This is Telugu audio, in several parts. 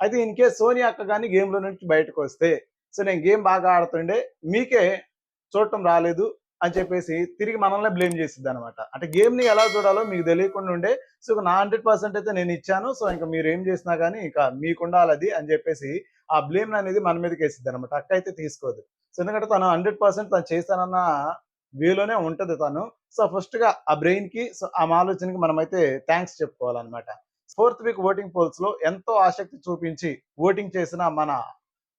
అయితే ఇన్కేస్ సోనియా అక్క కానీ గేమ్లో నుంచి బయటకు వస్తే సో నేను గేమ్ బాగా ఆడుతుండే మీకే చూడటం రాలేదు అని చెప్పేసి తిరిగి మనల్ని బ్లేమ్ చేసిద్ది అనమాట అంటే గేమ్ని ఎలా చూడాలో మీకు తెలియకుండా ఉండే సో నా హండ్రెడ్ పర్సెంట్ అయితే నేను ఇచ్చాను సో ఇంకా మీరు ఏం చేసినా కానీ ఇంకా మీకు ఉండాలి అది అని చెప్పేసి ఆ బ్లేమ్ అనేది మన మీదకి వేసిద్ది అనమాట అక్క అయితే తీసుకోదు. సో ఎందుకంటే తను హండ్రెడ్ పర్సెంట్ తను చేస్తానన్న వేలోనే ఉంటుంది తను. సో ఫస్ట్గా ఆ బ్రెయిన్కి సో ఆ ఆలోచనకి మనమైతే థ్యాంక్స్ చెప్పుకోవాలన్నమాట. ఫోర్త్ వీక్ ఓటింగ్ పోల్స్లో ఎంతో ఆసక్తి చూపించి ఓటింగ్ చేసిన మన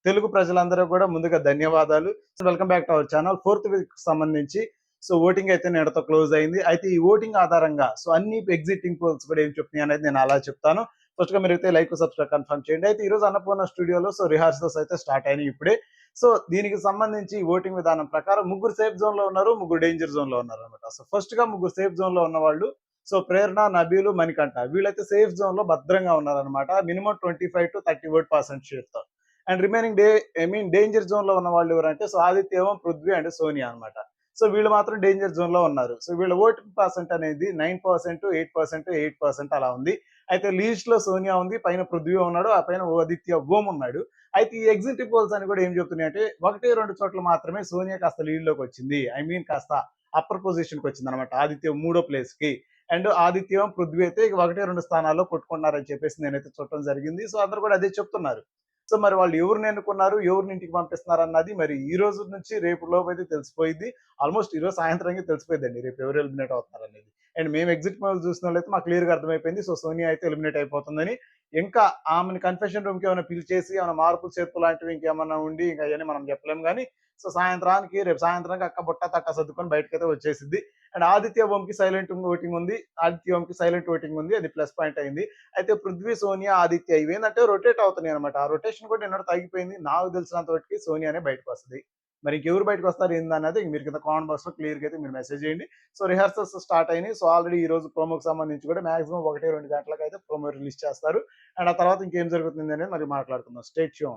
తెలుగు ప్రజలందరూ కూడా ముందుగా ధన్యవాదాలు. Welcome back to our channel fourth week సంబంధించి సో ఓటింగ్ అయితే నేడతో క్లోజ్ అయింది. అయితే ఈ ఓటింగ్ ఆధారంగా సో అన్ని ఎగ్జిటింగ్ పోల్స్ కూడా ఏం చెప్తున్నాయి అనేది నేను అలా చెప్తాను. ఫస్ట్గా మీరైతే లైక్ సబ్స్క్రైబ్ కన్ఫర్మ్ చేయండి. అయితే ఈ రోజు అన్నపూర్ణ స్టూడియోలో సో రిహార్సల్స్ అయితే స్టార్ట్ అయినాయి ఇప్పుడే. సో దీనికి సంబంధించి ఓటింగ్ విధానం ప్రకారం ముగ్గురు సేఫ్ జోన్లో ఉన్నారు ముగ్గురు డేంజర్ జోన్లో ఉన్నారు అనమాట సో ఫస్ట్గా ముగ్గురు సేఫ్ జోన్లో ఉన్న వాళ్ళు సో ప్రేరణ నబీలు మణికంఠ. వీళ్ళైతే సేఫ్ జోన్లో భద్రంగా ఉన్నారనమాట minimum twenty five to thirty vote percent షేర్తో and remaining day I mean danger జోన్లో ఉన్న వాళ్ళు ఎవరంటే సో ఆదిత్యవం పృథ్వీ అండ్ సోనియా అన్నమాట. సో వీళ్ళు మాత్రం డేంజర్ జోన్లో ఉన్నారు. సో వీళ్ళ ఓటింగ్ పర్సెంట్ అనేది nine percent eight percent eight percent అలా ఉంది. అయితే లీస్ట్లో సోనియా ఉంది పైన పృథ్వీ ఉన్నాడు ఆ పైన ఆదిత్య ఓం ఉన్నాడు. అయితే ఈ ఎగ్జిటివ్ పోల్స్ అని కూడా ఏం చెప్తున్నాయి అంటే ఒకటి రెండు చోట్ల మాత్రమే సోనియా కాస్త లీడ్లోకి వచ్చింది. ఐ మీన్ కాస్త అప్పర్ పొజిషన్కి వచ్చింది అనమాట ఆదిత్య మూడో ప్లేస్కి. అండ్ ఆదిత్యం పృథ్వీ అయితే ఒకటి రెండు స్థానాల్లో కొట్టుకున్నారని చెప్పేసి నేనైతే చూడటం జరిగింది. సో అందరు కూడా అదే చెప్తున్నారు. సో మరి వాళ్ళు ఎవరిని ఎన్నుకున్నారు ఎవరిని ఇంటికి పంపిస్తున్నారు అన్నది మరి ఈ రోజు నుంచి రేపు లోపు అయితే తెలిసిపోయింది. ఆల్మోస్ట్ ఈ రోజు సాయంత్రంగా తెలిసిపోయిందండి. రేపు ఎవరు ఎలిమినేట్ అవుతున్నారు అనేది అండ్ మేము ఎగ్జిట్ మూవీ చూసిన వాళ్ళైతే మాకు క్లియర్గా అర్థమైపోయింది. సో సోనియా అయితే ఎలిమినేట్ అయిపోతుందని ఇంకా ఆమెను కన్ఫెషన్ రూమ్కి ఏమైనా పిలిచేసి ఏమైనా మార్పులు చేర్పు లాంటివి ఇంకేమైనా ఉండి ఇంకా అవన్నీ మనం చెప్పలేము కానీ సో సాయంత్రానికి రేపు సాయంత్రానికి అక్క బుట్ట తట్ట సర్దుకొని బయటకైతే వచ్చేసింది అండ్ ఆదిత్య ఓంకి సైలెంట్ ఓటింగ్ ఉంది. ఆదిత్య ఓంకి సైలెంట్ ఓటింగ్ ఉంది. అది ప్లస్ పాయింట్ అయింది. అయితే పృథ్వీ సోనియా ఆదిత్య ఇవి ఏంటంటే రొటేట్ అవుతున్నాయి అనమాట ఆ రొటేషన్ కూడా నిన్నటి తగ్గిపోయింది నాకు తెలిసినంత వరకు సోనియానే బయటకు వస్తుంది. మరి ఇంకెవరు బయటకు వస్తారు ఏందన్నది మీరు కింద కామెంట్ బాక్స్లో లో క్లియర్ అయితే మీరు మెసేజ్ చేయండి. సో రిహార్సల్స్ స్టార్ట్ అయినాయి. సో ఆల్రెడీ ఈ రోజు ప్రోమోకి సంబంధించి కూడా మాక్సిమం ఒకటి రెండు గంటలకు అయితే ప్రోమో రిలీజ్ చేస్తారు. అండ్ ఆ తర్వాత ఇంకేం జరుగుతుంది అనేది మరి మాట్లాడుకుందాం. State show